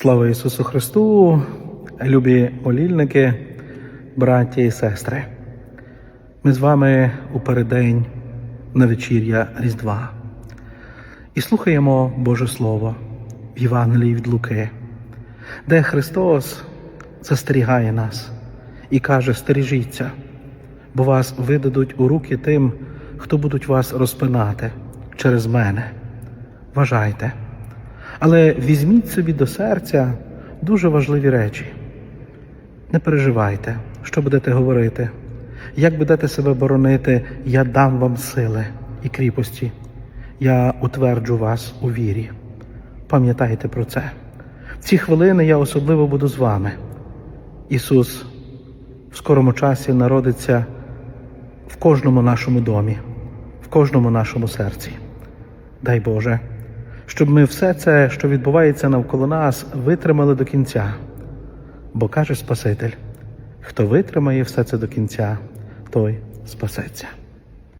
Слава Ісусу Христу, любі молільники, браті і сестри. Ми з вами у переддень на вечір'я Різдва і слухаємо Боже Слово в Євангелії від Луки, де Христос застерігає нас і каже: стережіться, бо вас видадуть у руки тим, хто будуть вас розпинати через мене. Вважайте. Але візьміть собі до серця дуже важливі речі. Не переживайте, що будете говорити, як будете себе боронити, я дам вам сили і кріпості, я утверджу вас у вірі. Пам'ятайте про це. В ці хвилини я особливо буду з вами. Ісус в скорому часі народиться в кожному нашому домі, в кожному нашому серці. Дай Боже щоб ми все це, що відбувається навколо нас, витримали до кінця. Бо каже Спаситель: хто витримає все це до кінця, той спасеться.